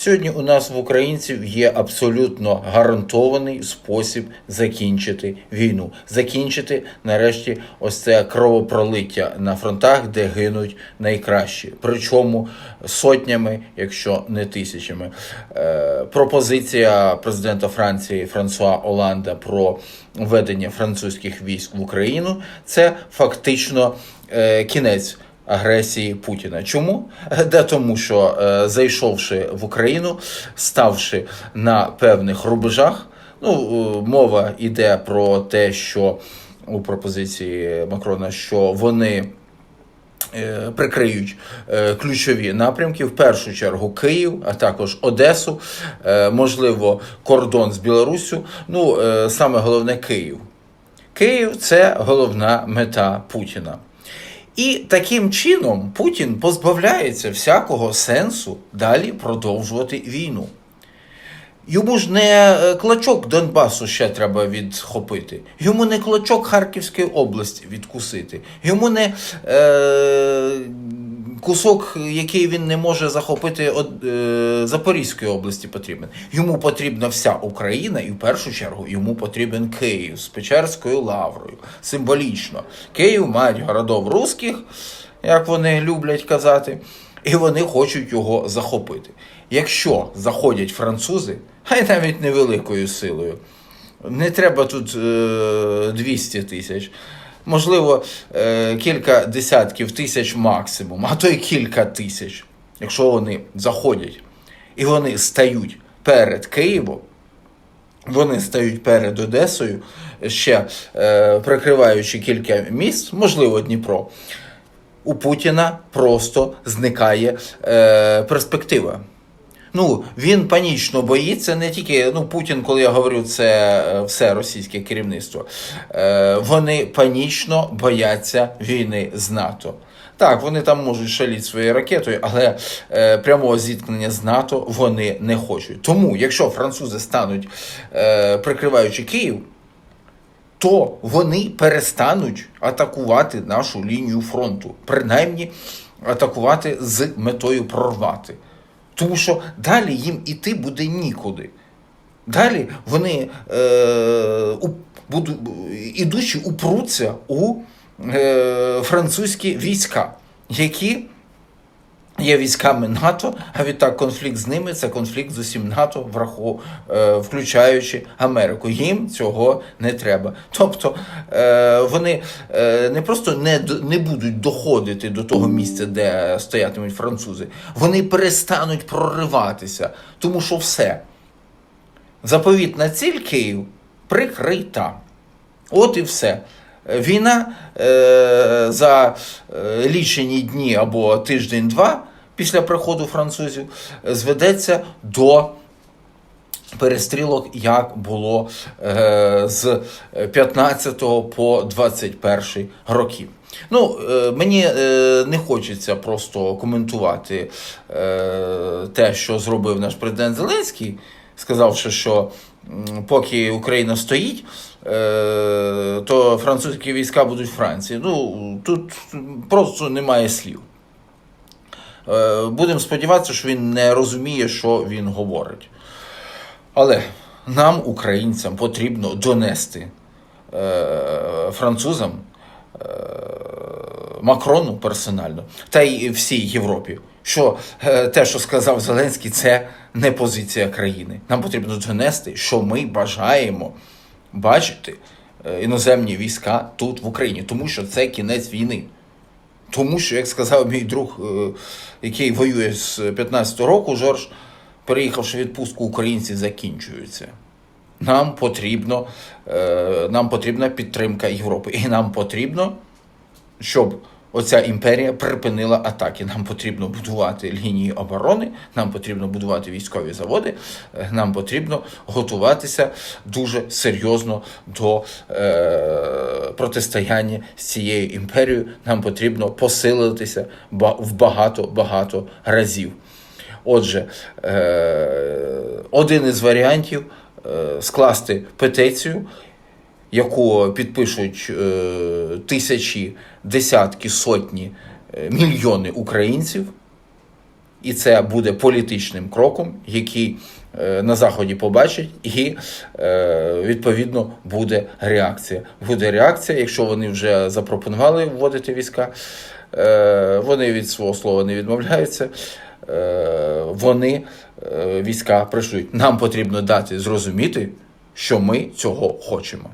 Сьогодні у нас в українців є абсолютно гарантований спосіб закінчити війну, закінчити нарешті ось це кровопролиття на фронтах, де гинуть найкращі, причому сотнями, якщо не тисячами. Е, пропозиція президента Франції Франсуа Оланда про введення французьких військ в Україну це фактично е, кінець агресії Путіна. Чому? Да тому, що е, зайшовши в Україну, ставши на певних рубежах, ну е, мова йде про те, що у пропозиції Макрона, що вони. е, Прикриють ключові напрямки, в першу чергу Київ, а також Одесу, можливо, кордон з Білоруссю. Ну, саме головне Київ. Київ це головна мета Путіна. І таким чином Путін позбавляється всякого сенсу далі продовжувати війну. Йому ж не е, клочок Донбасу ще треба відхопити, йому не клочок Харківської області відкусити, йому не е, кусок, який він не може захопити от, е, Запорізької області, потрібен. Йому потрібна вся Україна, і в першу чергу йому потрібен Київ з Печерською лаврою. Символічно. Київ мають городов русських, як вони люблять казати, і вони хочуть його захопити. Якщо заходять французи, хай навіть невеликою силою, не треба тут е, 200 тисяч. Можливо, е, кілька десятків тисяч максимум, а то й кілька тисяч, якщо вони заходять і вони стають перед Києвом, вони стають перед Одесою, ще е, прикриваючи кілька міст, можливо, Дніпро. У Путіна просто зникає е, перспектива. Ну, він панічно боїться не тільки ну, Путін, коли я говорю, це е, все російське керівництво. Е, вони панічно бояться війни з НАТО. Так, вони там можуть шаліти своєю ракетою, але е, прямого зіткнення з НАТО вони не хочуть. Тому, якщо французи стануть е, прикриваючи Київ, то вони перестануть атакувати нашу лінію фронту, принаймні атакувати з метою прорвати. Тому що далі їм іти буде нікуди. Далі вони е, у, буду, ідучи упруться у е, французькі війська, які є військами НАТО, а відтак конфлікт з ними це конфлікт з усім НАТО, враху, е, включаючи Америку. Їм цього не треба. Тобто е, вони е, не просто не, не будуть доходити до того місця, де стоятимуть французи, вони перестануть прориватися, тому що все. Заповітна ціль Київ прикрита. От і все. Війна е, за е, лічені дні або тиждень-два після приходу французів зведеться до перестрілок, як було е, з 15 по 21 роки. Ну, мені не хочеться просто коментувати те, що зробив наш президент Зеленський, сказавши, що поки Україна стоїть, е, то французькі війська будуть в Франції. Ну, тут просто немає слів. Е, Будемо сподіватися, що він не розуміє, що він говорить. Але нам, українцям, потрібно донести е, французам, Макрону персонально, та й всій Європі, що е, те, що сказав Зеленський, це не позиція країни. Нам потрібно донести, що ми бажаємо бачити е, іноземні війська тут в Україні, тому що це кінець війни. Тому що, як сказав мій друг, е, який воює з 15-го року, Жорж, переїхавши в відпустку, українці закінчуються. Нам потрібно, нам потрібна підтримка Європи. І нам потрібно, щоб оця імперія припинила атаки. Нам потрібно будувати лінії оборони, нам потрібно будувати військові заводи, е, нам потрібно готуватися дуже серйозно до е, протистояння з цією імперією. Нам потрібно посилитися в багато-багато разів. Отже, е, один із варіантів е, скласти петицію, яку підпишуть е, тисячі, десятки, сотні, е, мільйони українців, І це буде політичним кроком, який е, на заході побачать, і відповідно буде реакція. Буде реакція, якщо вони вже запропонували вводити війська, вони від свого слова не відмовляються. Вони війська прийшли. Нам потрібно дати зрозуміти, що ми цього хочемо.